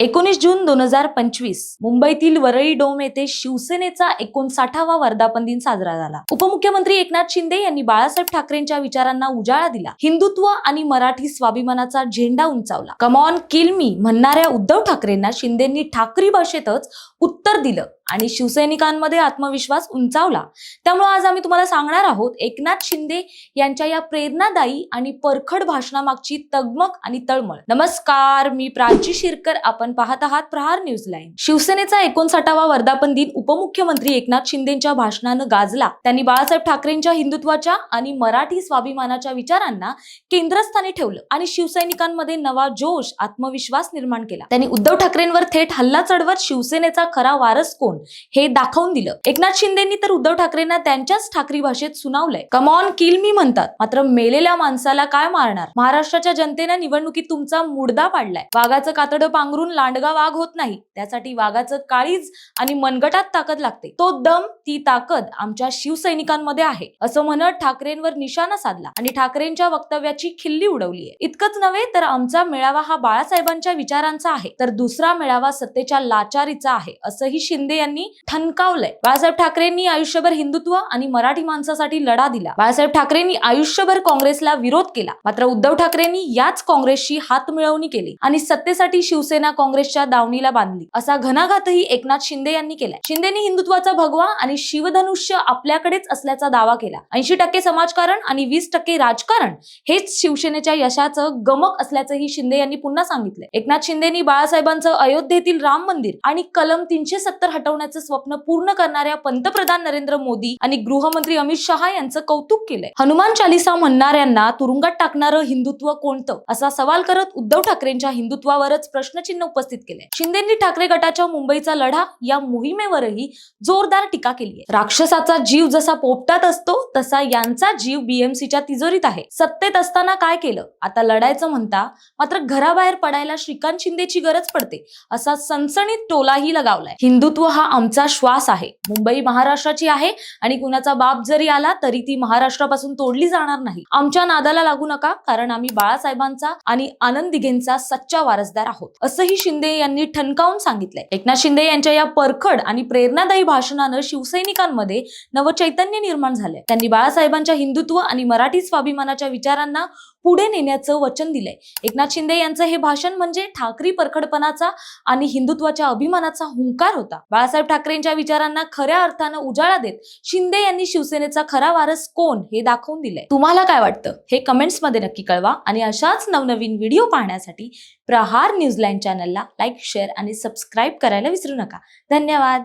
एकोणीस जून दोन हजार पंचवीस मुंबईतील वरळी डोम येथे शिवसेनेचा एकोणसाठावा वर्धापन दिन साजरा झाला. उपमुख्यमंत्री एकनाथ शिंदे यांनी बाळासाहेब ठाकरेंच्या विचारांना उजाळा दिला. हिंदुत्व आणि मराठी स्वाभिमानाचा झेंडा उंचावला. कमॉन किल मी म्हणणाऱ्या उद्धव ठाकरेंना शिंदेंनी ठाकरी भाषेतच उत्तर दिलं आणि शिवसैनिकांमध्ये आत्मविश्वास उंचावला. त्यामुळे आज आम्ही तुम्हाला सांगणार आहोत एकनाथ शिंदे यांच्या या प्रेरणादायी आणि परखड भाषणामागची तगमग आणि तळमळ. नमस्कार मी प्राची शिरकर आपण पाहत आहात प्रहार न्यूज लाईन. शिवसेनेचा एकोणसाठावा वर्धापन दिन उपमुख्यमंत्री एकनाथ शिंदेच्या भाषणानं गाजला. त्यांनी बाळासाहेब ठाकरेंच्या हिंदुत्वाच्या आणि मराठी स्वाभिमानाच्या विचारांना केंद्रस्थानी ठेवलं आणि शिवसैनिकांमध्ये नवा जोश आत्मविश्वास निर्माण केला. त्यांनी उद्धव ठाकरेंवर थेट हल्ला चढवत शिवसेनेचा खरा वारस कोण हे दाखवून दिलं. एकनाथ शिंदेनी तर उद्धव ठाकरेंना त्यांच्याच ठाकरी भाषेत सुनावलंय. कमॉन किल मी म्हणतात. मात्र मेलेल्या माणसाला काय मारणार? महाराष्ट्राच्या जनतेनं निवडणुकीत तुमचा मुडदा पाडलाय. वाघाचं कातडं पांघरून लांडगा वाघ होत नाही. त्यासाठी वाघाचं काळीज आणि मनगटात ताकद लागते. तो दम ती ताकद आमच्या शिवसैनिकांमध्ये आहे असं म्हणत ठाकरेंवर निशाणा साधला. आणि ठाकरेंच्या वक्तव्याची खिल्ली उडवली आहे. इतकंच नव्हे तर आमचा मेळावा हा बाळासाहेबांच्या विचारांचा आहे. तर दुसरा मेळावा सत्तेच्या लाचारीचा आहे असंही शिंदे यांनी ठणकावलंय. बाळासाहेब ठाकरेंनी आयुष्यभर हिंदुत्व आणि मराठी माणसासाठी लढा दिला. बाळासाहेब ठाकरेंनी आयुष्यभर काँग्रेसला विरोध केला. मात्र उद्धव ठाकरेंनी याच काँग्रेसशी हात मिळवणी केली. आणि सत्तेसाठी शिवसेना काँग्रेसच्या दावणीला बांधली. असा घणाघातही एकनाथ शिंदे यांनी केलाय. शिंदेनी हिंदुत्वाचा भगवा आणि शिवधनुष्य आपल्याकडेच असल्याचा दावा केला. ऐंशी टक्के समाजकारण आणि वीस टक्के राजकारण हेच शिवसेनेच्या यशाचं गमक असल्याचंही शिंदे यांनी पुन्हा सांगितलंय. एकनाथ शिंदेनी बाळासाहेबांचं अयोध्येतील राम मंदिर आणि कलम तीनशे सत्तर हटवण्याचं स्वप्न पूर्ण करणाऱ्या पंतप्रधान नरेंद्र मोदी आणि गृहमंत्री अमित शहा यांचं कौतुक केलंय. हनुमान चालिसा म्हणणाऱ्यांना तुरुंगात टाकणारं हिंदुत्व कोणतं? असा सवाल करत उद्धव ठाकरेंच्या हिंदुत्वावरच प्रश्नचिन्ह उपस्थित केले. शिंदेंनी ठाकरे गटाच्या मुंबईचा लढा या मोहिमेवरही जोरदार टीका केली आहे. राक्षसाचा जीव जसा पोपटात असतो तसा यांचा जीव बीएमसीच्या तिजोरीत आहे. सत्तेत असताना काय केलं? आता लढायचं म्हणता मात्र घराबाहेर पडायला श्रीकांत शिंदेची गरज पडते असा सणसणीत टोलाही लगावलाय. हिंदुत्व हा आमचा श्वास आहे. मुंबई महाराष्ट्राची आहे आणि कुणाचा बाप जरी आला तरी ती महाराष्ट्रापासून तोडली जाणार नाही. आमच्या नादाला लागू नका कारण आम्ही बाळासाहेबांचा आणि आनंद दिघेंचा सच्चा वारसदार आहोत असंही शिंदे यांनी ठणकावून सांगितलंय. एकनाथ शिंदे यांच्या या परखड आणि प्रेरणादायी भाषणानं शिवसैनिकांमध्ये नवचैतन्य निर्माण झालंय. त्यांनी बाळासाहेबांच्या हिंदुत्व आणि मराठी स्वाभिमानाच्या विचारांना पुढे नेण्याचं वचन दिलंय. एकनाथ शिंदे यांचं हे भाषण म्हणजे ठाकरी परखडपणाचा आणि हिंदुत्वाच्या अभिमानाचा हुंकार होता. बाळासाहेब ठाकरेंच्या विचारांना खऱ्या अर्थानं उजाळा देत शिंदे यांनी शिवसेनेचा खरा वारस कोण हे दाखवून दिलंय. तुम्हाला काय वाटतं? हे कमेंट्समध्ये नक्की कळवा आणि अशाच नवनवीन व्हिडिओ पाहण्यासाठी प्रहार न्यूज चॅनलला लाईक शेअर आणि सबस्क्राईब करायला विसरू नका. धन्यवाद.